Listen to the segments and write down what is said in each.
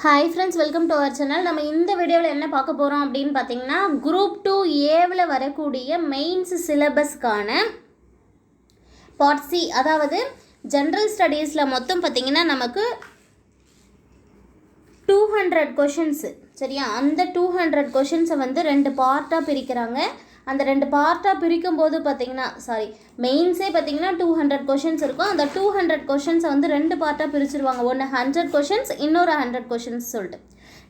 Hi friends welcome to our channel நம்ம இந்த வீடியோவில் என்ன பார்க்க போகிறோம் அப்படின்னு பார்த்தீங்கன்னா குரூப் டூ ஏவில் வரக்கூடிய மெயின்ஸ் சிலபஸ்க்கான பார்ட் சி அதாவது ஜென்ரல் ஸ்டடீஸில் மொத்தம் பார்த்தீங்கன்னா நமக்கு டூ ஹண்ட்ரட் கொஷின்ஸு சரியா? அந்த டூ ஹண்ட்ரட் கொஷின்ஸை வந்து ரெண்டு பார்ட்டாக பிரிக்கிறாங்க. அந்த ரெண்டு பார்ட்டாக பிரிக்கும் போது பார்த்தீங்கன்னா சாரி மெயின்ஸே பார்த்தீங்கன்னா டூ ஹண்ட்ரட் கொஷின்ஸ் இருக்கும். அந்த டூ ஹண்ட்ரட் கொஷின்ஸை வந்து ரெண்டு பார்ட்டாக பிரிச்சிருவாங்க. ஒன்று ஹண்ட்ரட் கொஷின்ஸ் இன்னொரு ஹண்ட்ரட் கொஷின்ஸ் சொல்லிட்டு.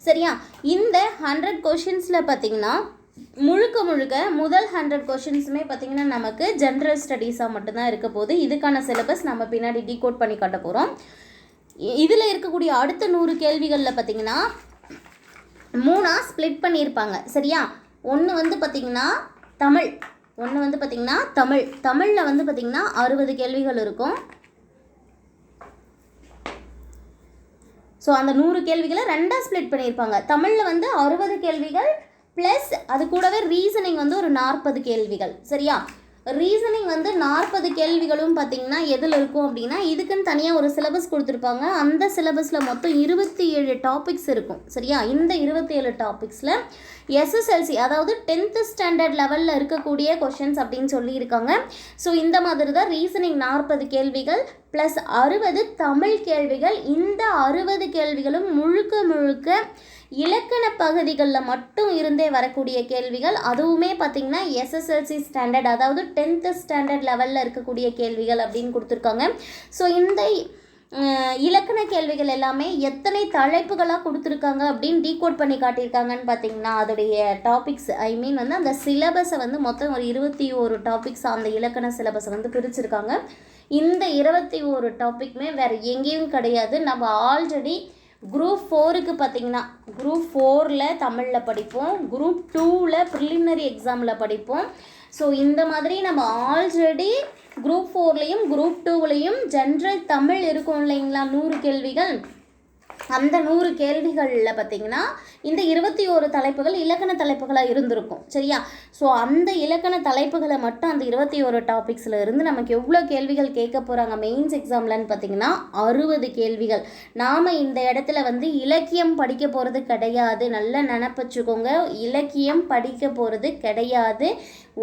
சரியா? இந்த ஹண்ட்ரட் கொஷின்ஸில் பார்த்தீங்கன்னா முழுக்க முழுக்க முதல் ஹண்ட்ரட் கொஷின்ஸுமே பார்த்தீங்கன்னா நமக்கு ஜென்ரல் ஸ்டடீஸாக மட்டும்தான் இருக்க போது இதுக்கான சிலபஸ் நம்ம பின்னாடி டீகோட் பண்ணி காட்ட போகிறோம் இதில் இருக்கக்கூடிய அடுத்த நூறு கேள்விகளில் பார்த்தீங்கன்னா மூணாக ஸ்ப்ளிட் பண்ணியிருப்பாங்க. சரியா? ஒன்று வந்து பார்த்திங்கன்னா தமிழ். ஒன்று வந்து பார்த்திங்கன்னா தமிழ். தமிழில் வந்து பார்த்திங்கன்னா அறுபது கேள்விகள் இருக்கும். ஸோ அந்த நூறு கேள்விகளை ரெண்டாக ஸ்ப்ளிட் பண்ணியிருப்பாங்க. தமிழில் வந்து அறுபது கேள்விகள் ப்ளஸ் அது கூடவே ரீசனிங் வந்து ஒரு நாற்பது கேள்விகள். சரியா? ரீசனிங் வந்து நாற்பது கேள்விகளும் பார்த்தீங்கன்னா எதில் இருக்கும் அப்படின்னா இதுக்குன்னு தனியாக ஒரு சிலபஸ் கொடுத்துருப்பாங்க. அந்த சிலபஸில் மொத்தம் இருபத்தி ஏழு டாபிக்ஸ் இருக்கும். சரியா? இந்த இருபத்தி ஏழு டாபிக்ஸில் எஸ்எஸ்எல்சி அதாவது டென்த்து ஸ்டாண்டர்ட் லெவலில் இருக்கக்கூடிய கொஷின்ஸ் அப்படின்னு சொல்லியிருக்காங்க. ஸோ இந்த மாதிரி தான் ரீசனிங் நாற்பது கேள்விகள் ப்ளஸ் அறுபது தமிழ் கேள்விகள். இந்த அறுபது கேள்விகளும் முழுக்க முழுக்க இலக்கண பகுதிகளில் மட்டும் இருந்தே வரக்கூடிய கேள்விகள். அதுவுமே பார்த்திங்கன்னா எஸ்எஸ்எல்சி ஸ்டாண்டர்ட் அதாவது டென்த்து ஸ்டாண்டர்ட் லெவலில் இருக்கக்கூடிய கேள்விகள் அப்படின்னு கொடுத்துருக்காங்க. ஸோ இந்த இலக்கண கேள்விகள் எல்லாமே எத்தனை தலைப்புகளாக கொடுத்துருக்காங்க அப்படின்னு டீகோட் பண்ணி காட்டியிருக்காங்கன்னு பார்த்தீங்கன்னா அதோடைய டாபிக்ஸ் ஐ மீன் வந்து அந்த சிலபஸை வந்து மொத்தம் ஒரு இருபத்தி ஒரு டாபிக்ஸ் அந்த இலக்கண சிலபஸை வந்து பிரிச்சிருக்காங்க. இந்த இருபத்தி ஒரு டாபிக்மே வேறு எங்கேயும் கிடையாது. நம்ம ஆல்ரெடி குரூப் ஃபோருக்கு பார்த்தீங்கன்னா குரூப் ஃபோரில் தமிழில் படிப்போம் குரூப் டூவில் ப்ரிலிமினரி எக்ஸாமில் படிப்போம். ஸோ இந்த மாதிரி நம்ம ஆல்ரெடி குரூப் ஃபோர்லேயும் குரூப் டூவிலையும் ஜென்ரல் தமிழ் இருக்கும் இல்லைங்களா? நூறு கேள்விகள். அந்த நூறு கேள்விகளில் பார்த்தீங்கன்னா இந்த இருபத்தி ஒரு தலைப்புகள் இலக்கண தலைப்புகளாக இருந்திருக்கும். சரியா? ஸோ அந்த இலக்கண தலைப்புகளை மட்டும் அந்த இருபத்தி ஒரு டாபிக்ஸில் இருந்து நமக்கு எவ்வளோ கேள்விகள் கேட்க போகிறாங்க மெயின்ஸ் எக்ஸாம்லன்னு பார்த்தீங்கன்னா அறுபது கேள்விகள். நாம் இந்த இடத்துல வந்து இலக்கியம் படிக்க போகிறது கிடையாது. நல்லா நினப்பச்சுக்கோங்க இலக்கியம் படிக்க போகிறது கிடையாது.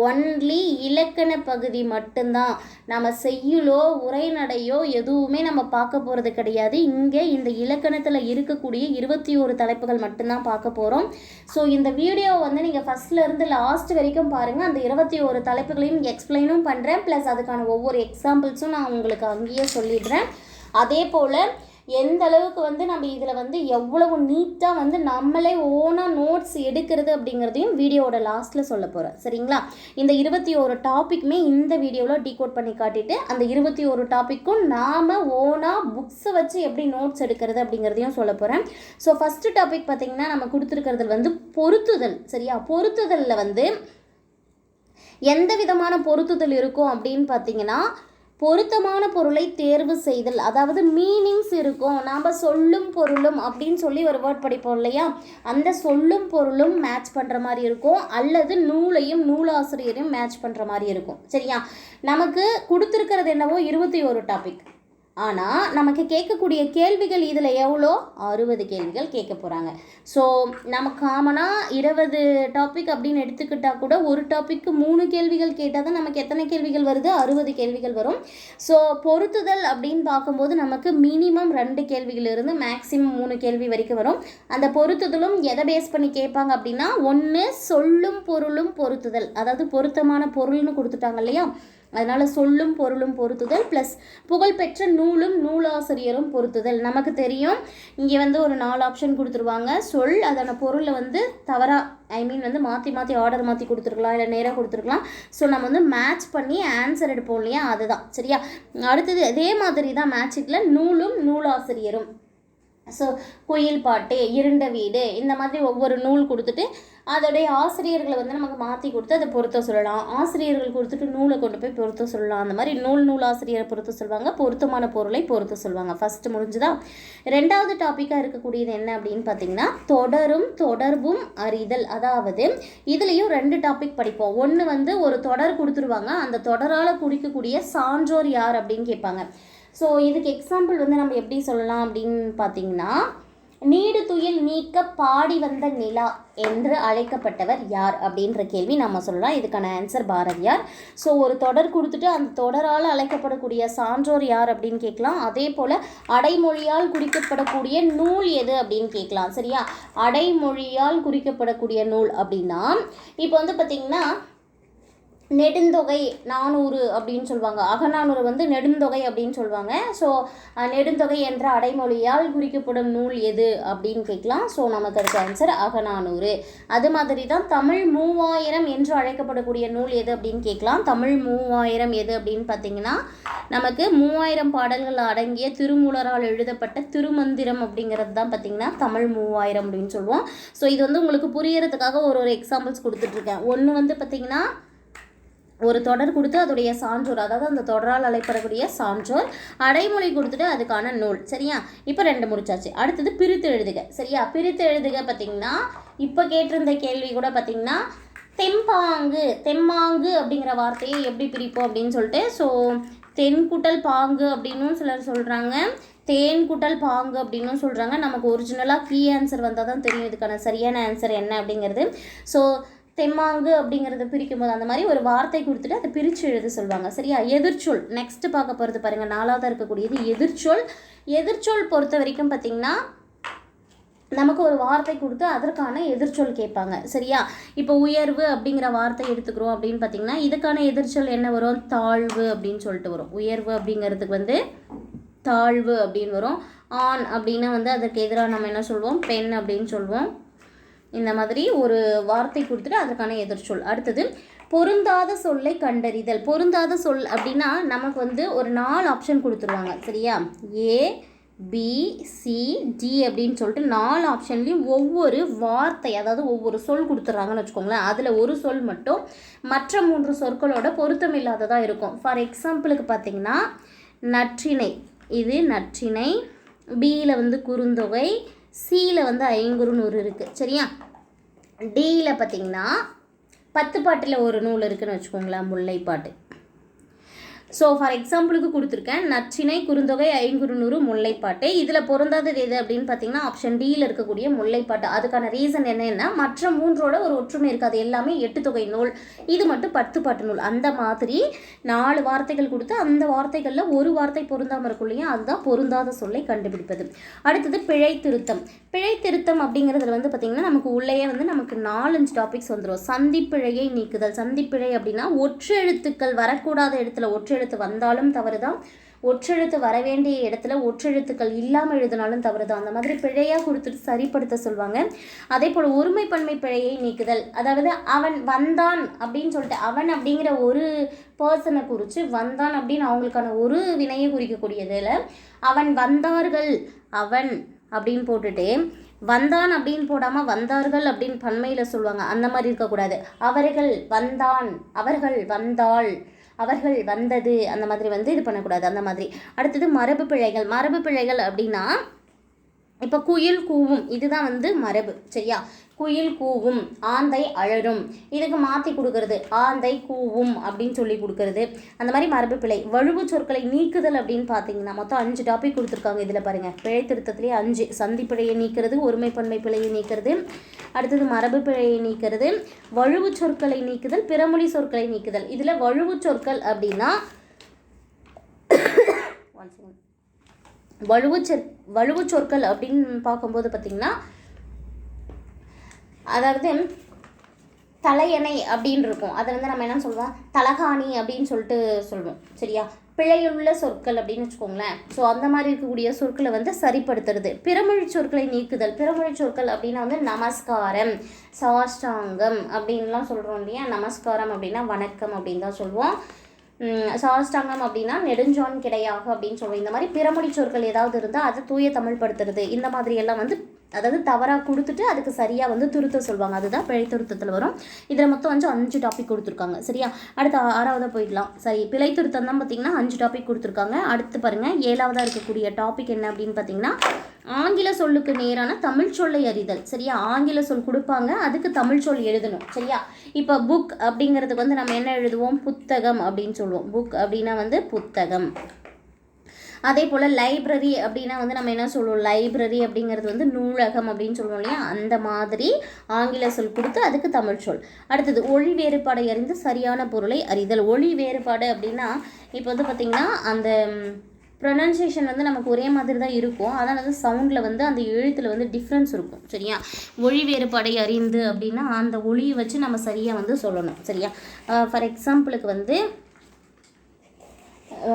ஒன்லி இலக்கண பகுதி மட்டும்தான். நம்ம செய்யுளோ உரைநடையோ எதுவுமே நம்ம பார்க்க போகிறது கிடையாது. இங்கே இந்த இலக்கணத்தில் இருக்கக்கூடிய இருபத்தி ஒரு தலைப்புகள் மட்டும்தான் பார்க்க போகிறோம் ஸோ இந்த வீடியோ வந்து நீங்கள் ஃபஸ்ட்லேருந்து லாஸ்ட் வரைக்கும் பாருங்கள் அந்த இருபத்தி ஒரு தலைப்புகளையும் எக்ஸ்பிளைனும் பண்ணுறேன் ப்ளஸ் அதுக்கான ஒவ்வொரு எக்ஸாம்பிள்ஸும் நான் உங்களுக்கு அங்கேயே சொல்லிடுறேன். அதே போல் எந்த அளவுக்கு வந்து நம்ம இதில் வந்து எவ்வளவு நீட்டாக வந்து நம்மளே ஓனாக நோட்ஸ் எடுக்கிறது அப்படிங்கிறதையும் வீடியோவோட லாஸ்ட்டில் சொல்ல போகிறேன் சரிங்களா? இந்த இருபத்தி ஒரு டாப்பிக்குமே இந்த வீடியோவில் டீகோட் பண்ணி காட்டிட்டு அந்த இருபத்தி ஒரு டாப்பிக்கும் நாம் ஓனாக புக்ஸை வச்சு எப்படி நோட்ஸ் எடுக்கிறது அப்படிங்கிறதையும் சொல்ல போகிறேன் ஸோ ஃபஸ்ட்டு டாபிக் பார்த்திங்கன்னா நம்ம கொடுத்துருக்கிறது வந்து பொருத்துதல். சரியா? பொருத்துதலில் வந்து எந்த விதமான பொருத்துதல் இருக்கும் அப்படின்னு பார்த்தீங்கன்னா பொருத்தமான பொருளை தேர்வு செய்தல். அதாவது மீனிங்ஸ் இருக்கும். நாம் சொல்லும் பொருளும் அப்படின்னு சொல்லி ஒரு வேர்ட் படிப்போம் இல்லையா? அந்த சொல்லும் பொருளும் மேட்ச் பண்ணுற மாதிரி இருக்கும். அல்லது நூலையும் நூலாசிரியரையும் மேட்ச் பண்ணுற மாதிரி இருக்கும். சரியா? நமக்கு கொடுத்துருக்கிறது என்னவோ இருபத்தி ஒரு டாபிக் ஆனால் நமக்கு கேட்கக்கூடிய கேள்விகள் இதில் எவ்வளோ? அறுபது கேள்விகள் கேட்க போகிறாங்க ஸோ நம்ம காமனாக இருபது டாபிக் அப்படின்னு எடுத்துக்கிட்டால் கூட ஒரு டாப்பிக்கு மூணு கேள்விகள் கேட்டால் தான் நமக்கு எத்தனை கேள்விகள் வருது? அறுபது கேள்விகள் வரும். ஸோ பொருத்துதல் அப்படின்னு பார்க்கும்போது நமக்கு மினிமம் ரெண்டு கேள்விகளிலிருந்து மேக்ஸிமம் மூணு கேள்வி வரைக்கும் வரும். அந்த பொருத்துதலும் எதை பேஸ் பண்ணி கேட்பாங்க அப்படின்னா ஒன்று சொல்லும் பொருளும் பொருத்துதல். அதாவது பொருத்தமான பொருள்னு கொடுத்துட்டாங்க இல்லையா? அதனால் சொல்லும் பொருளும் பொருத்துதல் ப்ளஸ் புகழ்பெற்ற நூலும் நூலாசிரியரும் பொருத்துதல். நமக்கு தெரியும் இங்கே வந்து ஒரு நாலு ஆப்ஷன் கொடுத்துருவாங்க. சொல் அதோட பொருளை வந்து தவறாக ஐ மீன் வந்து மாற்றி மாற்றி ஆர்டர் மாற்றி கொடுத்துருக்கலாம் இல்லை நேராக கொடுத்துருக்கலாம். ஸோ நம்ம வந்து மேட்ச் பண்ணி ஆன்சர் எடுப்போம் இல்லையா? அதுதான். சரியா? அடுத்தது அதே மாதிரி தான் மேட்சிக்கில் நூலும் நூலாசிரியரும். ஸோ குயில் பாட்டு இருண்ட வீடு இந்த மாதிரி ஒவ்வொரு நூல் கொடுத்துட்டு அதோடைய ஆசிரியர்களை வந்து நமக்கு மாற்றி கொடுத்து அதை பொருத்த சொல்லலாம். ஆசிரியர்கள் கொடுத்துட்டு நூலை கொண்டு போய் பொருத்த சொல்லலாம். அந்த மாதிரி நூல் நூல் ஆசிரியரை பொருத்த சொல்லுவாங்க பொருத்தமான பொருளை பொருத்த சொல்லுவாங்க ஃபஸ்ட்டு முடிஞ்சுதா? ரெண்டாவது டாப்பிக்காக இருக்கக்கூடியது என்ன அப்படின்னு பார்த்தீங்கன்னா தொடரும் தொடர்பும் அறிதல். அதாவது இதுலேயும் ரெண்டு டாபிக் படிப்போம். ஒன்று வந்து ஒரு தொடர் கொடுத்துருவாங்க. அந்த தொடரால் குறிக்கக்கூடிய சான்றோர் யார் அப்படின்னு கேட்பாங்க. ஸோ இதுக்கு எக்ஸாம்பிள் வந்து நம்ம எப்படி சொல்லலாம் அப்படின்னு பார்த்தீங்கன்னா நீடு துயில் நீக்க பாடி வந்த நிலா என்று அழைக்கப்பட்டவர் யார் அப்படின்ற கேள்வி நம்ம சொல்லலாம். இதுக்கான ஆன்சர் பாரதியார் ஸோ ஒரு தொடர் கொடுத்துட்டு அந்த தொடரால் அழைக்கப்படக்கூடிய சான்றோர் யார் அப்படின்னு கேட்கலாம். அதே போல் அடைமொழியால் குறிக்கப்படக்கூடிய நூல் எது அப்படின்னு கேட்கலாம். சரியா? அடைமொழியால் குறிக்கப்படக்கூடிய நூல் அப்படின்னா இப்போ வந்து பார்த்திங்கன்னா நெடுந்தொகை நானூறு அப்படின்னு சொல்லுவாங்க. அகநானூறு வந்து நெடுந்தொகை அப்படின்னு சொல்லுவாங்க. ஸோ நெடுந்தொகை என்ற அடைமொழியால் குறிக்கப்படும் நூல் எது அப்படின்னு கேட்கலாம். ஸோ நமக்கு அதுக்கு ஆன்சர் அகநானூறு. அது மாதிரி தான் தமிழ் மூவாயிரம் என்று அழைக்கப்படக்கூடிய நூல் எது அப்படின்னு கேட்கலாம். தமிழ் மூவாயிரம் எது அப்படின்னு பார்த்தீங்கன்னா நமக்கு மூவாயிரம் பாடல்கள் அடங்கிய திருமூலரால் எழுதப்பட்ட திருமந்திரம் அப்படிங்கிறது தான் பார்த்தீங்கன்னா தமிழ் மூவாயிரம் அப்படின்னு சொல்லுவோம். ஸோ இது வந்து உங்களுக்கு புரியறதுக்காக ஒரு ஒரு எக்ஸாம்பிள்ஸ் கொடுத்துட்ருக்கேன் ஒன்று வந்து பார்த்தீங்கன்னா ஒரு தொடர் கொடுத்து அதோடைய சான்றோர் அதாவது அந்த தொடரால் அழைப்படக்கூடிய சான்றோர் அடைமொழி கொடுத்துட்டு அதுக்கான நூல். சரியா? இப்போ ரெண்டு முடிச்சாச்சு. அடுத்தது பிரித்து எழுதுக. சரியா? பிரித்து எழுதுக பார்த்தீங்கன்னா இப்போ கேட்டிருந்த கேள்வி கூட பார்த்தீங்கன்னா தெம்பாங்கு தெம்மாங்கு அப்படிங்கிற வார்த்தையை எப்படி பிரிப்போம் அப்படின்னு சொல்லிட்டு ஸோ தென்குட்டல் பாங்கு அப்படின்னும் சிலர் சொல்கிறாங்க தேன் குட்டல் பாங்கு அப்படின்னும் சொல்கிறாங்க நமக்கு ஒரிஜினலாக கீ ஆன்சர் வந்தால் தான் தெரியும் இதுக்கான சரியான ஆன்சர் என்ன அப்படிங்கிறது. ஸோ தெம்மாங்கு அப்படிங்கிறத பிரிக்கும் போது அந்த மாதிரி ஒரு வார்த்தை கொடுத்துட்டு அதை பிரித்து எழுத சொல்லுவாங்க. சரியா? எதிர்ச்சொல். நெக்ஸ்ட் பார்க்க போகிறது பாருங்கள் நாலாவதாக இருக்கக்கூடியது எதிர்ச்சொல். எதிர்ச்சொல் பொறுத்த வரைக்கும் பார்த்திங்கன்னா நமக்கு ஒரு வார்த்தை கொடுத்து அதற்கான எதிர்ச்சொல் கேட்பாங்க. சரியா? இப்போ உயர்வு அப்படிங்கிற வார்த்தை எடுத்துக்கிறோம் அப்படின்னு பார்த்தீங்கன்னா இதுக்கான எதிர்ச்சொல் என்ன வரும்? தாழ்வு அப்படின்னு சொல்லிட்டு வரும். உயர்வு அப்படிங்கிறதுக்கு வந்து தாழ்வு அப்படின்னு வரும். ஆண் அப்படின்னா வந்து அதற்கு எதிராக நம்ம என்ன சொல்லுவோம் பெண் அப்படின்னு சொல்லுவோம் இந்த மாதிரி ஒரு வார்த்தை கொடுத்துட்டு அதற்கான எதிர்ச்சொல். அடுத்தது பொருந்தாத சொல்லை கண்டறிதல். பொருந்தாத சொல் அப்படின்னா நமக்கு வந்து ஒரு நாலு ஆப்ஷன் கொடுத்துருவாங்க. சரியா? ஏ பி சி டி அப்படின்னு சொல்லிட்டு நாலு ஆப்ஷன்லேயும் ஒவ்வொரு வார்த்தை அதாவது ஒவ்வொரு சொல் கொடுத்துட்றாங்கன்னு வச்சுக்கோங்களேன். அதில் ஒரு சொல் மட்டும் மற்ற மூன்று சொற்களோட பொருத்தம் இல்லாததாக இருக்கும். ஃபார் எக்ஸாம்பிளுக்கு பார்த்தீங்கன்னா நற்றிணை இது நற்றிணை பியில் வந்து குறுந்தொகை. சியில் வந்து ஐங்குறுநூறு இருக்குது சரியா? டியில் பார்த்தீங்கன்னா பத்து பாட்டில் ஒரு நூல் இருக்குதுன்னு வச்சுக்கோங்களேன் முல்லைப்பாட்டு. ஸோ ஃபார் எக்ஸாம்பிளுக்கு கொடுத்துருக்கேன் நச்சினை குறுந்தொகை ஐங்குறுநூறு முல்லைப்பாட்டு. இதில் பொருந்தாதது எது அப்படின்னு பார்த்தீங்கன்னா ஆப்ஷன் டியில் இருக்கக்கூடிய முல்லைப்பாட்டு. அதுக்கான ரீசன் என்னென்னா மற்ற மூன்றோட ஒரு ஒற்றுமை இருக்காது எல்லாமே எட்டு தொகை நூல். இது மட்டும் பத்து பாட்டு நூல். அந்த மாதிரி நாலு வார்த்தைகள் கொடுத்து அந்த வார்த்தைகளில் ஒரு வார்த்தை பொருந்தாமல் இருக்கும் இல்லையா? அதுதான் பொருந்தாத சொல்லை கண்டுபிடிப்பது. அடுத்தது பிழை திருத்தம். பிழை திருத்தம் அப்படிங்கிறதுல வந்து பார்த்திங்கன்னா நமக்கு உள்ளேயே வந்து நமக்கு நாலஞ்சு டாபிக்ஸ் வந்துடும் சந்திப்பிழையை நீக்குதல். சந்திப்பிழை அப்படின்னா ஒற்றெழுத்துக்கள் வரக்கூடாத இடத்துல ஒற்றெழுத்து வந்தாலும் தவறு தான் ஒற்றெழுத்து வர வேண்டிய இடத்துல ஒற்றெழுத்துக்கள் இல்லாமல் எழுதினாலும் தவறு தான் அந்த மாதிரி பிழையாக கொடுத்துட்டு சரிப்படுத்த சொல்லுவாங்க அதே போல் ஒருமைப்பன்மை பிழையை நீக்குதல். அதாவது அவன் வந்தான் அப்படின்னு சொல்லிட்டு அவன் அப்படிங்கிற ஒரு பர்சனை குறித்து வந்தான் அப்படின்னு அவங்களுக்கான ஒரு வினையை குறிக்கக்கூடியதில் அவன் வந்தார்கள் அவன் அப்படின்னு போட்டுட்டு வந்தான் அப்படின்னு போடாமல் வந்தார்கள் அப்படின்னு பன்மையில் சொல்லுவாங்க. அந்த மாதிரி இருக்கக்கூடாது. அவர்கள் வந்தான் அவர்கள் வந்தாள் அவர்கள் வந்தது அந்த மாதிரி வந்து இது பண்ணக்கூடாது. அந்த மாதிரி. அடுத்தது மரபு பிழைகள் மரபு பிழைகள் அப்படின்னா இப்போ குயில் கூவும். இதுதான் வந்து மரபு. சரியா? குயில் கூவும். ஆந்தை அழரும். இதுக்கு மாற்றி கொடுக்கறது ஆந்தை கூவும் அப்படின்னு சொல்லி கொடுக்கறது. அந்த மாதிரி மரபு பிழை. வழுவு சொற்களை நீக்குதல் அப்படின்னு பார்த்தீங்கன்னா மொத்தம் அஞ்சு டாபிக் கொடுத்துருக்காங்க இதில் பாருங்கள் பிழை திருத்தத்துலேயே அஞ்சு. சந்தி பிழையை நீக்கிறது ஒருமைப்பன்மை பிழையை நீக்கிறது. அடுத்தது மரபு பிழையை நீக்கிறது. வழுவு சொற்களை நீக்குதல் பிறமொழி சொற்களை நீக்குதல். இதில் வழுவு சொற்கள் அப்படின்னா ஒன் செகண்ட் வலுவு சொற்கள் அப்படின்னு பார்க்கும்போது பார்த்திங்கன்னா அதாவது தலையணை அப்படின்னு இருக்கும். அதை வந்து நம்ம என்ன சொல்லுவோம் தலகாணி அப்படின்னு சொல்லிட்டு சொல்லுவோம் சரியா? பிழையுள்ள சொற்கள் அப்படின்னு வச்சுக்கோங்களேன். ஸோ அந்த மாதிரி இருக்கக்கூடிய சொற்களை வந்து சரிப்படுத்துறது. பிறமொழி சொற்களை நீக்குதல். பிறமொழி சொற்கள் அப்படின்னா வந்து நமஸ்காரம் சாஷ்டாங்கம் அப்படின்லாம் சொல்கிறோம் இல்லையா? நமஸ்காரம் அப்படின்னா வணக்கம் அப்படின்னு தான் சொல்லுவோம் சாஸ்டாங்கம் அப்படின்னா நெடுஞ்சான் கிடையாக அப்படின்னு சொல்லுவோம் இந்த மாதிரி பிறமொழி சொற்கள் ஏதாவது இருந்தால் அதை தூய தமிழ்படுத்துறது இந்த மாதிரி எல்லாம் வந்து அதாவது தவறாக கொடுத்துட்டு அதுக்கு சரியாக வந்து திருத்த சொல்லுவாங்க அதுதான் பிழை திருத்தத்தில் வரும். இதில் மொத்தம் வந்து அஞ்சு டாபிக் கொடுத்துருக்காங்க. சரியா? அடுத்து ஆறாவதாக போயிடலாம். சரி பிழை திருத்தம் தான் பார்த்தீங்கன்னா அஞ்சு டாபிக் கொடுத்துருக்காங்க. அடுத்து பாருங்கள் ஏழாவதாக இருக்கக்கூடிய டாபிக் என்ன அப்படின்னு பார்த்தீங்கன்னா ஆங்கில சொல்லுக்கு நேரான தமிழ் சொல்லை அறிதல். சரியா? ஆங்கில சொல் கொடுப்பாங்க அதுக்கு தமிழ் சொல் எழுதணும். சரியா? இப்போ புக் அப்படிங்கிறதுக்கு வந்து நம்ம என்ன எழுதுவோம்? புத்தகம் அப்படின்னு சொல்லுவோம். புக் அப்படின்னா வந்து புத்தகம். அதே போல் லைப்ரரி அப்படின்னா வந்து நம்ம என்ன சொல்லுவோம்? லைப்ரரி அப்படிங்கிறது வந்து நூலகம் அப்படின்னு சொல்லுவோம் இல்லையா? அந்த மாதிரி ஆங்கில சொல் கொடுத்து அதுக்கு தமிழ் சொல். அடுத்தது ஒளி வேறுபாடை அறிந்து சரியான பொருளை அறிதல். ஒளி வேறுபாடு அப்படின்னா இப்போ வந்து பார்த்திங்கன்னா அந்த ப்ரொனன்சியேஷன் வந்து நமக்கு ஒரே மாதிரி தான் இருக்கும். அதனால் வந்து சவுண்டில் வந்து அந்த எழுத்தில் வந்து டிஃப்ரென்ஸ் இருக்கும். சரியா? ஒளி வேறுபாடை அறிந்து அப்படின்னா அந்த ஒளியை வச்சு நம்ம சரியாக வந்து சொல்லணும். சரியா? ஃபார் எக்ஸாம்பிளுக்கு வந்து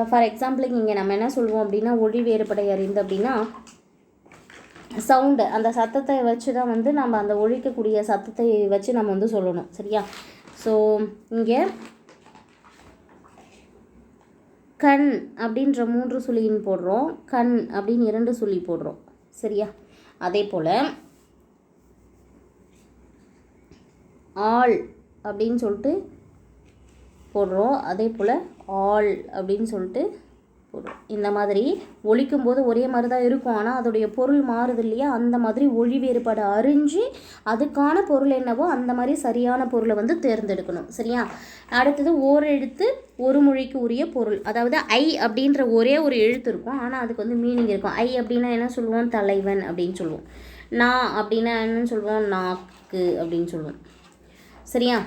ஃபார் எக்ஸாம்பிளுக்கு இங்கே நம்ம என்ன சொல்லுவோம் அப்படின்னா ஒளி வேறுபடை அறிந்து அப்படின்னா சவுண்டு அந்த சத்தத்தை வச்சு தான் வந்து நம்ம அந்த ஒழிக்கக்கூடிய சத்தத்தை வச்சு நம்ம வந்து சொல்லணும் சரியா? ஸோ இங்கே கண் அப்படின்ற மூன்று சுழியின் போடுறோம். கண் அப்படின்னு இரண்டு சுழி போடுறோம் சரியா? அதே போல் ஆள் அப்படின்னு சொல்லிட்டு போடுறோம். அதே போல் ஆள் அப்படின்னு சொல்லிட்டு போடுறோம். இந்த மாதிரி ஒழிக்கும் போது ஒரே மாதிரி தான் இருக்கும். ஆனால் அதோடைய பொருள் மாறுது இல்லையா? அந்த மாதிரி ஒளி வேறுபாடு அறிஞ்சு அதுக்கான பொருள் என்னவோ அந்த மாதிரி சரியான பொருளை வந்து தேர்ந்தெடுக்கணும். சரியா? அடுத்தது ஓர் எழுத்து ஒரு மொழிக்கு உரிய பொருள். அதாவது ஐ அப்படின்ற ஒரே ஒரு எழுத்து இருக்கும். ஆனால் அதுக்கு வந்து மீனிங் இருக்கும். ஐ அப்படின்னா என்ன சொல்லுவோம்? தலைவன் அப்படின்னு சொல்லுவோம். நா அப்படின்னா என்னன்னு சொல்லுவோம்? நாக்கு அப்படின்னு சொல்லுவோம். சரியா?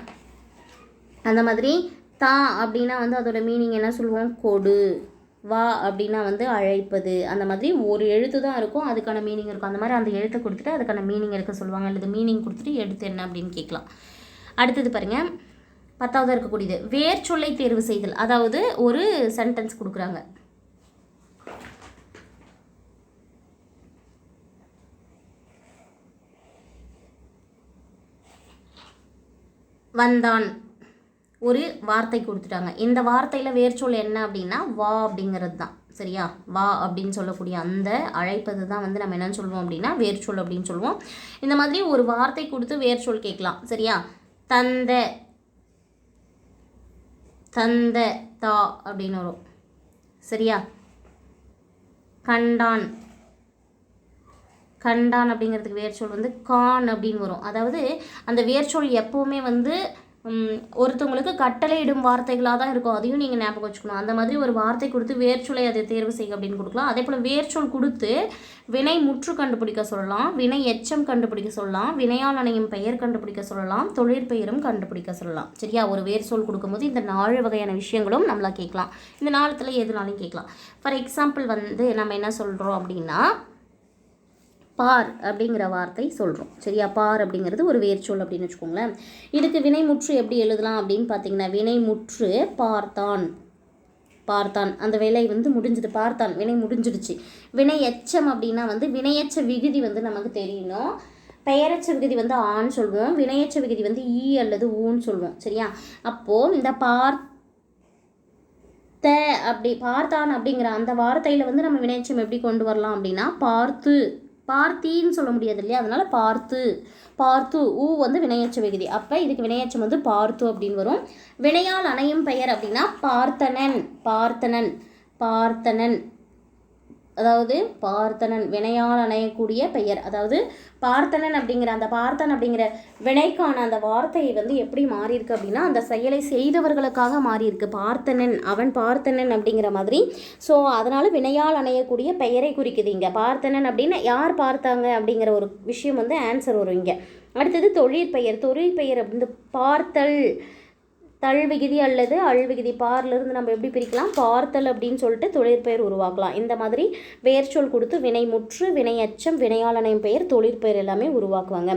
அந்த மாதிரி தா அப்படின்னா வந்து அதோட மீனிங் என்ன சொல்லுவோம்? கொடு. வா அப்படின்னா வந்து அழைப்பது. அந்த மாதிரி ஒரு எழுத்து தான் இருக்கும். அதுக்கான மீனிங் இருக்கும். அந்த மாதிரி அந்த எழுத்தை கொடுத்துட்டு அதுக்கான மீனிங் இருக்க சொல்லுவாங்க. அல்லது மீனிங் கொடுத்துட்டு எழுத்து என்ன அப்படின்னு கேட்கலாம். அடுத்தது பாருங்கள் பத்தாவது இருக்கக்கூடியது. வேர் சொல்லை தேர்வு செய்தல். அதாவது ஒரு சென்டென்ஸ் கொடுக்குறாங்க. வந்தான். ஒரு வார்த்தை கொடுத்துட்டாங்க. இந்த வார்த்தையில் வேர்ச்சொல் என்ன அப்படின்னா வா அப்படிங்கிறது தான். சரியா? வா அப்படின்னு சொல்லக்கூடிய அந்த அழைப்பது தான் வந்து நம்ம என்னன்னு சொல்லுவோம் அப்படின்னா வேர்ச்சொல் அப்படின்னு சொல்லுவோம் இந்த மாதிரி ஒரு வார்த்தை கொடுத்து வேர்ச்சொல் கேட்கலாம். சரியா? தந்த தந்த தா அப்படின்னு வரும். சரியா? கண்டான். கண்டான் அப்படிங்கிறதுக்கு வேர்ச்சொல் வந்து கான் அப்படின்னு வரும். அதாவது அந்த வேர்ச்சொல் எப்போவுமே வந்து ஒருத்தவங்களுக்கு கட்டளையிடும் வார்த்தைகளாக தான் இருக்கும். அதையும் நீங்கள் ஞாபகம் வச்சுக்கணும். அந்த மாதிரி ஒரு வார்த்தை கொடுத்து வேர்ச்சொலை அதை தேர்வு செய்ய அப்படின்னு கொடுக்கலாம். அதே போல் வேர்ச்சொல் கொடுத்து வினை முற்று கண்டுபிடிக்க சொல்லலாம். வினை எச்சம் கண்டுபிடிக்க சொல்லலாம். வினையால் அணையும் பெயர் கண்டுபிடிக்க சொல்லலாம். தொழிற்பெயரும் கண்டுபிடிக்க சொல்லலாம். சரியா? ஒரு வேர்ச்சொல் கொடுக்கும்போது இந்த நாலு வகையான விஷயங்களும் நம்மளா கேட்கலாம். இந்த நாளத்தில் எதுனாலும் கேட்கலாம். ஃபார் எக்ஸாம்பிள் வந்து நம்ம என்ன சொல்கிறோம் அப்படின்னா பார் அப்படிங்கிற வார்த்தை சொல்கிறோம் சரியா? பார் அப்படிங்கிறது ஒரு வேர்ச்சொல் அப்படின்னு வச்சுக்கோங்களேன். இதுக்கு வினைமுற்று எப்படி எழுதலாம் அப்படின்னு பார்த்தீங்கன்னா வினைமுற்று பார்த்தான். பார்த்தான். அந்த வேலை வந்து முடிஞ்சது. பார்த்தான். வினை முடிஞ்சிடுச்சு. வினை எச்சம் அப்படின்னா வந்து வினையச்ச விகுதி வந்து நமக்கு தெரியணும். பெயரச்ச விகுதி வந்து ஆண் சொல்லுவோம் வினையச்ச விகுதி வந்து ஈ அல்லது ஊன்னு சொல்லுவோம் சரியா? அப்போது இந்த பார் அப்படி பார்த்தான் அப்படிங்கிற அந்த வார்த்தையில் வந்து நம்ம வினைச்சம் எப்படி கொண்டு வரலாம் அப்படின்னா பார்த்து பார்த்தின்னு சொல்ல முடியாது இல்லையா? அதனால் பார்த்து. பார்த்து ஊ வந்து வினையச்ச விகுதி. அப்போ இதுக்கு வினையச்சம் வந்து பார்த்து அப்படின்னு வரும். வினையால் அணையும் பெயர் அப்படின்னா பார்த்தனன் பார்த்தனன் பார்த்தனன். அதாவது பார்த்தனன் வினையால் அணையக்கூடிய பெயர். அதாவது பார்த்தனன் அப்படிங்கிற அந்த பார்த்தன் அப்படிங்கிற வினைக்கான அந்த வார்த்தையை வந்து எப்படி மாறியிருக்கு அப்படின்னா அந்த செயலை செய்தவர்களுக்காக மாறியிருக்கு. பார்த்தனன் அவன் பார்த்தனன் அப்படிங்கிற மாதிரி. ஸோ அதனால் வினையால் அணையக்கூடிய பெயரை குறிக்குது இங்கே. பார்த்தனன் அப்படின்னு யார் பார்த்தாங்க அப்படிங்கிற ஒரு விஷயம் வந்து ஆன்சர் வரும் இங்கே. அடுத்தது தொழிற்பெயர். தொழிற்பெயர் அப்படின்னு பார்த்தல். தள் விகுதி அல்லது அள் விகுதி பார்லேருந்து நம்ம எப்படி பிரிக்கலாம்? பார்த்தல் அப்படின்னு சொல்லிட்டு தொழிற்பெயர் உருவாக்கலாம். இந்த மாதிரி வேர்ச்சொல் கொடுத்து வினை முற்று வினையச்சம் வினையாளனையும் பெயர் தொழிற்பெயர் எல்லாமே உருவாக்குவாங்க.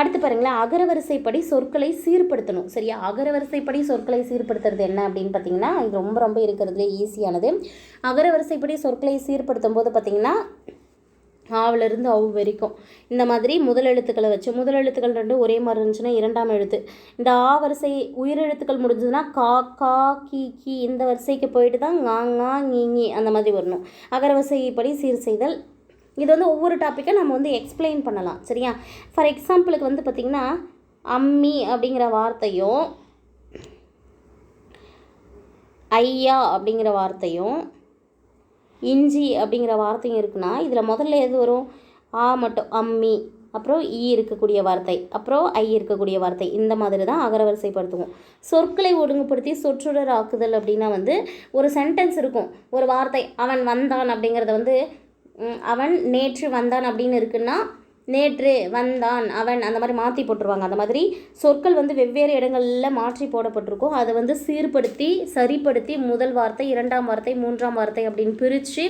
அடுத்து பாருங்களேன் அகரவரிசைப்படி சொற்களை சீர்படுத்தணும். சரியா? அகரவரிசைப்படி சொற்களை சீர்படுத்துறது என்ன அப்படின்னு பார்த்தீங்கன்னா இது ரொம்ப ரொம்ப இருக்கிறதுலே ஈஸியானது அகரவரிசைப்படி சொற்களை சீர்படுத்தும் போது பார்த்தீங்கன்னா ஆவிலிருந்து அவு வரைக்கும் இந்த மாதிரி முதல் எழுத்துக்களை வச்சு முதல் எழுத்துக்கள் ரெண்டு ஒரே மாதிரி இருந்துச்சுன்னா இரண்டாம் எழுத்து. இந்த ஆ வரிசை உயிரெழுத்துக்கள் முடிஞ்சதுன்னா கா கா கி கி இந்த வரிசைக்கு போயிட்டு தான் ngா ngா அந்த மாதிரி வரணும். அகரவரிசைப்படி சீர் செய்தல். இது வந்து ஒவ்வொரு டாப்பிக்கை நம்ம வந்து எக்ஸ்பிளைன் பண்ணலாம். சரியா? ஃபார் எக்ஸாம்பிளுக்கு வந்து பார்த்திங்கன்னா அம்மி அப்படிங்கிற வார்த்தையும் ஐயா அப்படிங்கிற வார்த்தையும் இஞ்சி அப்படிங்கிற வார்த்தையும் இருக்குன்னா இதில் முதல்ல எது வரும்? ஆ மட்டும் அம்மி. அப்புறம் ஈ இருக்கக்கூடிய வார்த்தை. அப்புறம் ஐ இருக்கக்கூடிய வார்த்தை. இந்த மாதிரி தான் அகரவரிசைப்படுத்துவோம் சொற்களை ஒழுங்குபடுத்தி சொற்றொடர் ஆக்குதல் அப்படின்னா வந்து ஒரு சென்டென்ஸ் இருக்கும். ஒரு வார்த்தை அவன் வந்தான் அப்படிங்கிறத வந்து அவன் நேற்று வந்தான் அப்படின்னு இருக்குன்னா நேற்று வந்தான் அவன். அந்த மாதிரி மாற்றி போட்டுருவாங்க. அந்த மாதிரி சொற்கள் வந்து வெவ்வேறு இடங்களில் மாற்றி போடப்பட்டிருக்கும். அதை வந்து சீர்படுத்தி சரிப்படுத்தி முதல் வார்த்தை இரண்டாம் வார்த்தை மூன்றாம் வார்த்தை அப்படின்னு பிரித்து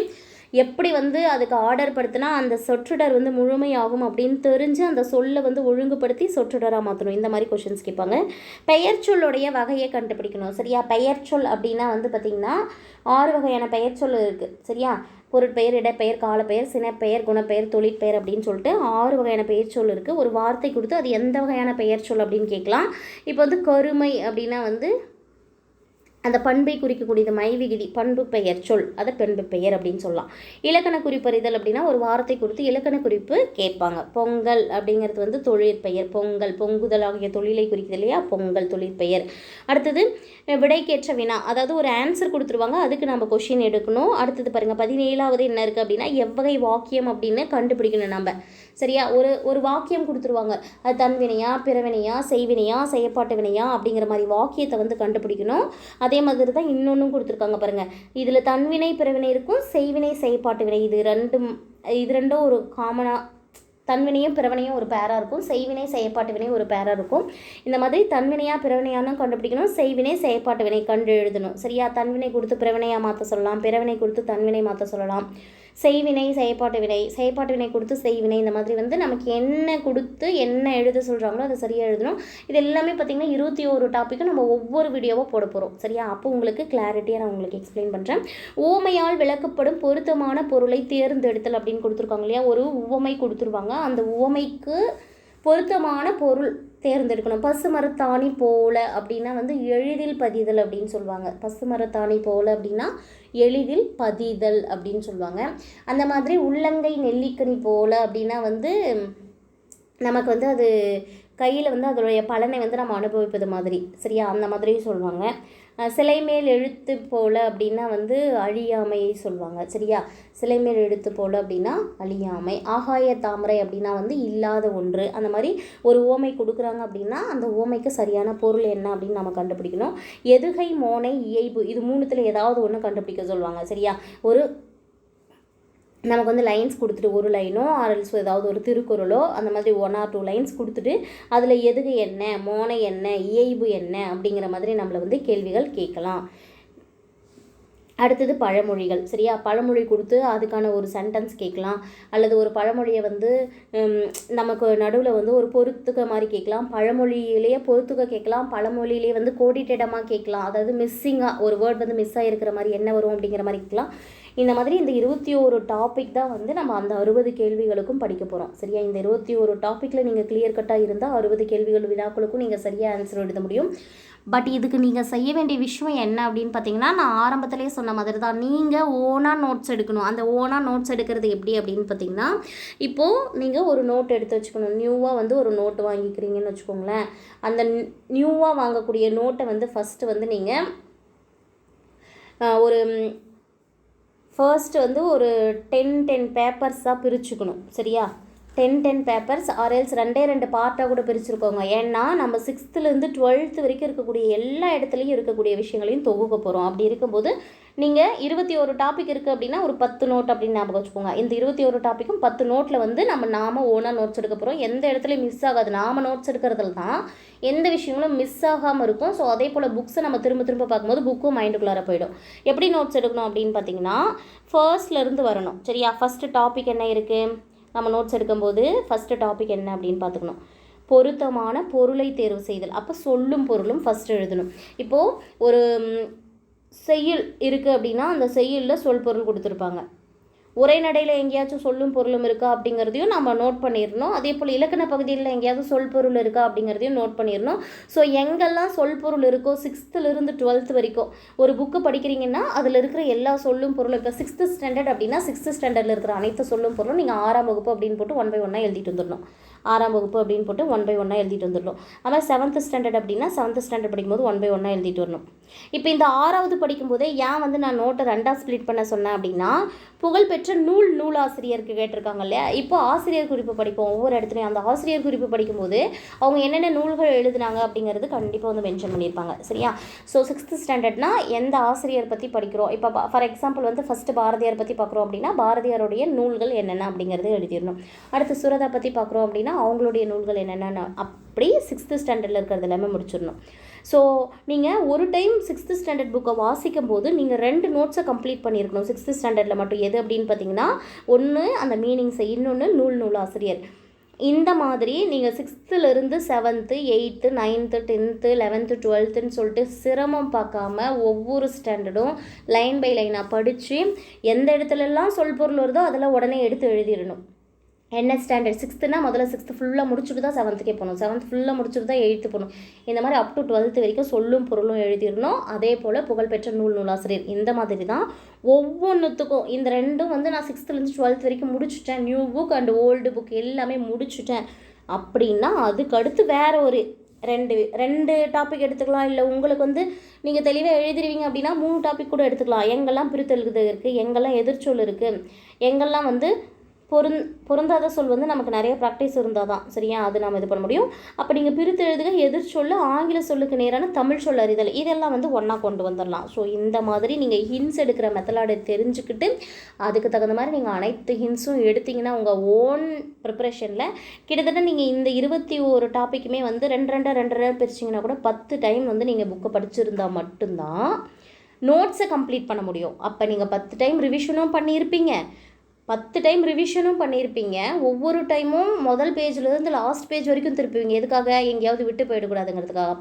எப்படி வந்து அதுக்கு ஆர்டர் படுத்தினா அந்த சொற்றொடர் வந்து முழுமையாகும் அப்படின்னு தெரிஞ்சு அந்த சொல்லை வந்து ஒழுங்குபடுத்தி சொற்றொடராக மாற்றணும் இந்த மாதிரி கொஷின்ஸ் கேட்பாங்க. பெயர் சொல்லுடைய வகையை கண்டுபிடிக்கணும். சரியா? பெயர் சொல் அப்படின்னா வந்து பார்த்திங்கன்னா ஆறு வகையான பெயர் சொல் இருக்குது சரியா? பொருட்பெயர் இடப்பெயர் காலப்பெயர் சினப்பெயர் குணப்பெயர் தொழிற்பெயர் அப்படின்னு சொல்லிட்டு ஆறு வகையான பெயர் சொல் இருக்குது ஒரு வார்த்தை கொடுத்து அது எந்த வகையான பெயர் சொல் அப்படின்னு கேட்கலாம். இப்போ வந்து கருமை அப்படின்னா வந்து அந்த பண்பை குறிக்கக்கூடியது மை விகுதி பண்பு பெயர் சொல். அதை பண்பு பெயர் அப்படின்னு சொல்லலாம். இலக்கண குறிப்பறிதல் அப்படின்னா ஒரு வாரத்தை குறித்து இலக்கண குறிப்பு கேட்பாங்க. பொங்கல் அப்படிங்கிறது வந்து தொழிற்பெயர் பொங்கல் பொங்குதல் ஆகிய தொழிலை குறிக்குது இல்லையா? பொங்கல் தொழிற்பெயர் அடுத்தது விடைக்கேற்ற வினா. அதாவது ஒரு ஆன்சர் கொடுத்துருவாங்க. அதுக்கு நம்ம கொஷின் எடுக்கணும். அடுத்தது பாருங்கள் பதினேழாவது என்ன இருக்குது அப்படின்னா எவ்வகை வாக்கியம் அப்படின்னு கண்டுபிடிக்கணும் நம்ம. சரியா? ஒரு ஒரு வாக்கியம் கொடுத்துருவாங்க. அது தன்வினையா பிறவினையா செய்வினையா செய்யப்பாட்டு வினையா அப்படிங்கிற மாதிரி வாக்கியத்தை வந்து கண்டுபிடிக்கணும். அதே மாதிரி தான் இன்னொன்றும் கொடுத்துருக்காங்க பாருங்கள் இதில் தன்வினை பிறவினை இருக்கும். செய்வினை செய்யப்பாட்டு வினை இது ரெண்டும் இது ரெண்டும் ஒரு காமனாக தன்வினையும் பிறவினையும் ஒரு பேராக இருக்கும். செய்வினை செயற்பாட்டு வினை ஒரு பேராக இருக்கும். இந்த மாதிரி தன்வினையா பிறவினையானும் கண்டுபிடிக்கணும். செய்வினை செயற்பாட்டு வினை கண்டு எழுதணும். சரியா? தன்வினை கொடுத்து பிறவினையாக மாற்ற சொல்லலாம். பிறவினை கொடுத்து தன்வினை மாற்ற சொல்லலாம். செய்வினை செயற்பாட்டு வினை செயற்பாட்டு வினை கொடுத்து செய்வினை இந்த மாதிரி வந்து நமக்கு என்ன கொடுத்து என்ன எழுத சொல்கிறாங்களோ அதை சரியாக எழுதணும். இது எல்லாமே பார்த்திங்கன்னா இருபத்தி ஒரு டாப்பிக்கும் நம்ம ஒவ்வொரு வீடியோவாக போட போகிறோம் சரியா? அப்போ உங்களுக்கு கிளாரிட்டியாக நான் உங்களுக்கு எக்ஸ்பிளைன் பண்ணுறேன் ஓமையால் விளக்கப்படும் பொருத்தமான பொருளை தேர்ந்தெடுத்தல் அப்படின்னு கொடுத்துருக்காங்க இல்லையா? ஒரு உவமை கொடுத்துருவாங்க. அந்த உவமைக்கு பொருத்தமான பொருள் தேர்ந்தெடுக்கணும். பசுமரத்தாணி போல அப்படின்னா வந்து எளிதில் பதிதல் அப்படின்னு சொல்லுவாங்க. பசுமரத்தாணி போல அப்படின்னா எளிதில் பதிதல் அப்படின்னு சொல்லுவாங்க. அந்த மாதிரி உள்ளங்கை நெல்லிக்கனி போல அப்படின்னா வந்து நமக்கு வந்து அது கையில் வந்து அதோடைய பலனை வந்து நம்ம அனுபவிப்பது மாதிரி. சரியா? அந்த மாதிரி சொல்லுவாங்க. சிலை மேல் எழுத்து போல் அப்படின்னா வந்து அழியாமையை சொல்லுவாங்க. சரியா? சிலை மேல் எழுத்து போல் அப்படின்னா அழியாமை. ஆகாய தாமரை அப்படின்னா வந்து இல்லாத ஒன்று. அந்த மாதிரி ஒரு ஓமை கொடுக்குறாங்க அப்படின்னா அந்த ஓமைக்கு சரியான பொருள் என்ன அப்படின்னு நம்ம கண்டுபிடிக்கணும். எதுகை மோனை இயைபு. இது மூணுத்தில் ஏதாவது ஒன்று கண்டுபிடிக்க சொல்லுவாங்க. சரியா? ஒரு நமக்கு வந்து லைன்ஸ் கொடுத்துட்டு ஒரு லைனோ ஆர்எல்ஸ் ஏதாவது ஒரு திருக்குறளோ அந்த மாதிரி ஒன் ஆர் டூ லைன்ஸ் கொடுத்துட்டு அதில் எதுகு என்ன மோனை என்ன இயைபு என்ன அப்படிங்கிற மாதிரி நம்மளை வந்து கேள்விகள் கேட்கலாம். அடுத்தது பழமொழிகள். சரியா? பழமொழி கொடுத்து அதுக்கான ஒரு சென்டென்ஸ் கேட்கலாம். அல்லது ஒரு பழமொழியை வந்து நமக்கு நடுவில் வந்து ஒரு பொறுத்துக்க மாதிரி கேட்கலாம். பழமொழியிலேயே பொறுத்துக்க கேட்கலாம். பழமொழியிலேயே வந்து கோடிட்டிடமாக கேட்கலாம். அதாவது மிஸ்ஸிங்காக ஒரு வேர்ட் வந்து மிஸ் ஆகிருக்கிற மாதிரி என்ன வரும் அப்படிங்கிற மாதிரி கேட்கலாம். இந்த மாதிரி இந்த இருபத்தி ஒரு டாபிக் தான் வந்து நம்ம அந்த அறுபது கேள்விகளுக்கும் படிக்க போகிறோம் சரியா? இந்த இருபத்தி ஒரு டாப்பிக்கில் நீங்கள் கிளியர் கட்டாக இருந்தால் அறுபது கேள்விகள் வினாக்களுக்கும் நீங்கள் சரியாக ஆன்சர் எழுத முடியும். பட் இதுக்கு நீங்கள் செய்ய வேண்டிய விஷயம் என்ன அப்படின்னு பார்த்தீங்கன்னா நான் ஆரம்பத்திலே சொன்ன மாதிரி தான் நீங்கள் ஓனாக நோட்ஸ் எடுக்கணும். அந்த ஓனாக நோட்ஸ் எடுக்கிறது எப்படி அப்படின்னு பார்த்தீங்கன்னா இப்போது நீங்கள் ஒரு நோட் எடுத்து வச்சுக்கணும். நியூவாக வந்து ஒரு நோட்டு வாங்கிக்கிறீங்கன்னு வச்சுக்கோங்களேன். அந்த நியூவாக வாங்கக்கூடிய நோட்டை வந்து ஃபஸ்ட்டு வந்து நீங்கள் ஒரு ஃபர்ஸ்ட் வந்து ஒரு டென் டென் பேப்பர்ஸாக பிரிச்சுக்கணும் சரியா? டென் டென் பேப்பர்ஸ் ஆர்எல்ஸ் ரெண்டே ரெண்டு பார்ட்டாக கூட பிரிச்சுருக்கோங்க. ஏன்னா நம்ம சிக்ஸ்த்துலேருந்து டுவெல்த்து வரைக்கும் இருக்கக்கூடிய எல்லா இடத்துலையும் இருக்கக்கூடிய விஷயங்களையும் தொகுக்க போகிறோம் அப்படி இருக்கும்போது நீங்கள் இருபத்தி ஒரு டாபிக் இருக்குது அப்படின்னா ஒரு பத்து நோட் அப்படின்னு ஞாபகம் வச்சுக்கோங்க. இந்த இருபத்தி ஒரு டாப்பிக்கும் பத்து நோட்டில் வந்து நம்ம நாம ஓனாக நோட்ஸ் எடுக்க போகிறோம் எந்த இடத்துலையும் மிஸ் ஆகாது. நாம நோட்ஸ் எடுக்கிறதுல தான் எந்த விஷயங்களும் மிஸ் ஆகாமல் இருக்கும். ஸோ அதே போல் புக்ஸை நம்ம திரும்ப திரும்ப பார்க்கும்போது புக்கும் மைண்டுக்குள்ளார போயிடும். எப்படி நோட்ஸ் எடுக்கணும் அப்படின்னு பார்த்தீங்கன்னா ஃபர்ஸ்ட்லேருந்து வரணும். சரியா? ஃபஸ்ட்டு டாபிக் என்ன இருக்குது நம்ம நோட்ஸ் எடுக்கும்போது ஃபஸ்ட்டு டாபிக் என்ன அப்படின்னு பார்த்துக்கணும். பொருத்தமான பொருளை தேர்வு செய்தல். அப்போ சொல்லும் பொருளும் ஃபஸ்ட்டு எழுதணும். இப்போது ஒரு செய்யுள் இருக்குது அப்படின்னா அந்த செய்யுளில் சொல் பொருள் கொடுத்துருப்பாங்க. உரைநடையில் எங்கேயாச்சும் சொல்லும் பொருளும் இருக்கா அப்படிங்கிறதையும் நம்ம நோட் பண்ணிடணும். அதே போல் இலக்கண பகுதியில் எங்கேயாவது சொல் பொருள் இருக்கா அப்படிங்கிறதையும் நோட் பண்ணிடணும். ஸோ எங்கெல்லாம் சொல் பொருள் இருக்கோ சிக்ஸ்த்துலேருந்து டுவெல்த் வரைக்கும் ஒரு புக்கு படிக்கிறீங்கன்னா அதில் இருக்கிற எல்லா சொல்லும் பொருளும் இப்போ சிக்ஸ்த்து ஸ்டாண்டர்ட் அப்படின்னா சிக்ஸ்த்து ஸ்டாண்டர்டில் இருக்கிற அனைத்து சொல்லும் பொருளும் நீங்கள் ஆறாம் வகுப்பு அப்படின்னு போட்டு ஒன் பை ஒன்னாக எழுதிட்டு வந்துடணும். ஆறாம் வகுப்பு அப்படின்னு போட்டு ஒன் பை ஒன்னாக எழுதிட்டு வந்துடணும். அது மாதிரி செவன்த் ஸ்டாண்டர்ட் அப்படின்னா செவன்த் ஸ்டாண்டர்ட் படிக்கும்போது ஒன் பை ஒன்னாக எழுதிட்டு வரணும். இப்போ இந்த ஆறாவது படிக்கும்போதே ஏன் வந்து நான் நோட்டை ரெண்டாக ஸ்ப்ளிட் பண்ண சொன்னேன் அப்படின்னா புகழ்பெற்ற நூல் நூலாசிரியருக்கு கேட்டிருக்காங்க இல்லையா? இப்போ ஆசிரியர் குறிப்பு படிப்போம். ஒவ்வொரு இடத்துலையும் அந்த ஆசிரியர் குறிப்பு படிக்கும்போது அவங்க என்னென்ன நூல்கள் எழுதுனாங்க அப்படிங்கிறது கண்டிப்பாக வந்து மென்ஷன் பண்ணியிருப்பாங்க. சரியா? ஸோ சிக்ஸ்த்து ஸ்டாண்டர்ட்னா எந்த ஆசிரியர் பற்றி படிக்கிறோம்? இப்போ ஃபார் எக்ஸாம்பிள் வந்து ஃபஸ்ட்டு பாரதியார் பற்றி பார்க்குறோம் அப்படின்னா பாரதியாருடைய நூல்கள் என்னென்ன அப்படிங்கிறது எழுதிடணும். அடுத்து சுரதா பற்றி பார்க்குறோம் அப்படின்னா அவங்களுடைய நூல்கள் என்னென்ன அப்படி சிக்ஸ்த்து ஸ்டாண்டர்டில் இருக்கிறது எல்லாமே முடிச்சிடணும். ஸோ நீங்கள் ஒரு டைம் சிக்ஸ்த்து ஸ்டாண்டர்ட் புக்கை வாசிக்கும் போது நீங்கள் ரெண்டு நோட்ஸை கம்ப்ளீட் பண்ணியிருக்கணும். சிக்ஸ்த்து ஸ்டாண்டர்டில் மட்டும் எது அப்படின்னு பார்த்தீங்கன்னா ஒன்று அந்த மீனிங்ஸை இன்னொன்று நூல் நூல் ஆசிரியர். இந்த மாதிரி நீங்கள் சிக்ஸ்த்துலேருந்து seventh eighth ninth tenth eleventh டுவெல்த்துன்னு சொல்லிட்டு சிரமம் பார்க்காம ஒவ்வொரு ஸ்டாண்டர்டும் லைன் பை லைனாக படித்து எந்த இடத்துலலாம் சொல் பொருள் வருதோ அதெல்லாம் உடனே எடுத்து எழுதிடணும். என்ன ஸ்டாண்டர்ட் சிக்ஸ்த்துனா முதல்ல சிக்ஸ்த்து ஃபுல்லாக முடிச்சுட்டு தான் செவன்த்துக்கே போகணும். செவன்த் ஃபுல்லாக முடிச்சுட்டு தான் எயித்து போகணும். இந்த மாதிரி அப் டு டுவெல்த்து வரைக்கும் சொல்லும் பொருளும் எழுதிடணும். அதே போல் புகழ்பெற்ற நூல் நூலாசிரியர் இந்த மாதிரி தான் ஒவ்வொன்றுத்துக்கும் இந்த ரெண்டும் வந்து நான் சிக்ஸ்த்துலேருந்து டுவெல்த் வரைக்கும் முடிச்சுட்டேன். New book and old book எல்லாமே முடிச்சுட்டேன். அப்படின்னா அதுக்கடுத்து வேறு ஒரு ரெண்டு ரெண்டு டாபிக் எடுத்துக்கலாம். இல்லை உங்களுக்கு வந்து நீங்கள் தெளிவாக எழுதிருவீங்க அப்படின்னா மூணு டாபிக் கூட எடுத்துக்கலாம். எங்கெல்லாம் பிரித்தெழுது இருக்குது எங்கெல்லாம் எதிர்ச்சொல் இருக்குது எங்கெல்லாம் வந்து பொருந் பொருந்தாத சொல் வந்து நமக்கு நிறைய ப்ராக்டிஸ் இருந்தால் தான் சரியா? அது நம்ம இது பண்ண முடியும். அப்போ நீங்கள் பிரித்து எழுதுக எதிர்ச்சொல்லு ஆங்கில சொல்லுக்கு நேரான தமிழ் சொல் அறிதல். இதெல்லாம் வந்து ஒன்றா கொண்டு வந்துடலாம் ஸோ இந்த மாதிரி நீங்கள் ஹின்ஸ் எடுக்கிற மெத்தடாடை தெரிஞ்சுக்கிட்டு அதுக்கு தகுந்த மாதிரி நீங்கள் அனைத்து ஹின்ஸும் எடுத்தீங்கன்னா உங்கள் ஓன் ப்ரிப்பரேஷனில் கிட்டத்தட்ட நீங்கள் இந்த இருபத்தி ஒரு டாப்பிக்குமே வந்து ரெண்டு ரெண்டு ரெண்டு ரெண்டு பிரிச்சிங்கன்னா கூட பத்து டைம் வந்து நீங்கள் புக்கை படிச்சிருந்தா மட்டும்தான் நோட்ஸை கம்ப்ளீட் பண்ண முடியும். அப்போ நீங்கள் பத்து டைம் ரிவிஷனும் பண்ணியிருப்பீங்க. பத்து டைம் ரிவிஷனும் பண்ணியிருப்பீங்க ஒவ்வொரு டைமும் முதல் பேஜ்லேருந்து லாஸ்ட் பேஜ் வரைக்கும் திருப்புவீங்க. எதுக்காக? எங்கேயாவது விட்டு போயிடக்கூடாதுங்கிறதுக்காக.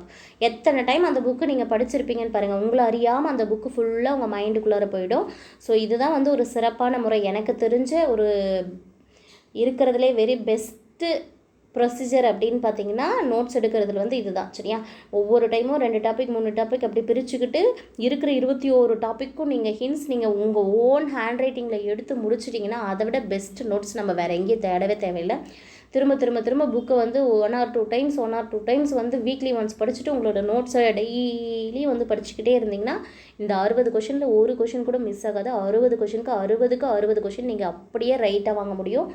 எத்தனை டைம் அந்த புக்கு நீங்கள் படிச்சிருப்பீங்கன்னு பாருங்கள் உங்களை அறியாமல் அந்த புக்கு ஃபுல்லாக உங்கள் மைண்டுக்குள்ளார போயிடும். ஸோ இதுதான் வந்து ஒரு சிறப்பான முறை. எனக்கு தெரிஞ்ச ஒரு இருக்கிறதுலே வெரி பெஸ்ட்டு ப்ரொசீஜர் அப்படின்னு பார்த்தீங்கன்னா நோட்ஸ் எடுக்கிறதுல வந்து இதுதான் சரியா? ஒவ்வொரு டைமும் ரெண்டு டாபிக் மூணு டாபிக் அப்படி பிரிச்சுக்கிட்டு இருக்கிற இருபத்தி ஓரு டாப்பிக்கும் நீங்கள் ஹின்ஸ் நீங்கள் உங்கள் ஓன் ஹேண்ட் ரைட்டிங்கில் எடுத்து முடிச்சிட்டிங்கன்னா அதை விட பெஸ்ட் நோட்ஸ் நம்ம வேறு எங்கேயும் தேடவே தேவையில்லை. திரும்ப திரும்ப திரும்ப புக்கை வந்து one or two times one or two times வந்து வீக்லி ஒன்ஸ் படிச்சுட்டு உங்களோட நோட்ஸை டெய்லி வந்து படிச்சுக்கிட்டே இருந்தீங்கன்னா இந்த அறுபது கொஷினில் ஒரு கொஷின் கூட மிஸ் ஆகாது. அறுபது கொஷினுக்கு அறுபதுக்கு அறுபது கொஷின் நீங்கள் அப்படியே ரைட்டாக வாங்க முடியும்.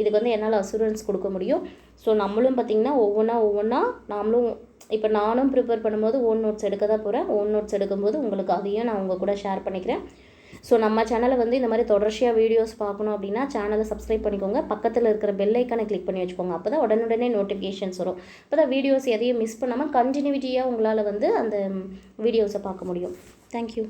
இதுக்கு வந்து என்னால் அசூரன்ஸ் கொடுக்க முடியும். ஸோ நம்மளும் பார்த்திங்கன்னா ஒவ்வொன்றா ஒவ்வொன்றா நாமளும் இப்போ நானும் ப்ரிப்பேர் பண்ணும்போது ஓன் நோட்ஸ் எடுக்க தான் போகிறேன் ஓன் நோட்ஸ் எடுக்கும்போது உங்களுக்கு அதையும் நான் உங்கள் கூட ஷேர் பண்ணிக்கிறேன். ஸோ நம்ம சேனலை வந்து இந்த மாதிரி தொடர்ச்சியாக வீடியோஸ் பார்க்கணும் அப்படின்னா சேனலை சப்ஸ்கிரைப் பண்ணிக்கோங்க. பக்கத்தில் இருக்கிற பெல் ஐக்கானை கிளிக் பண்ணி வச்சுக்கோங்க. அப்போ தான் உடனுடனே நோட்டிஃபிகேஷன்ஸ் வரும். அப்போ தான் வீடியோஸ் எதையும் மிஸ் பண்ணாமல் கண்டினியூட்டியாக உங்களால் வந்து அந்த வீடியோஸை பார்க்க முடியும். தேங்க்யூ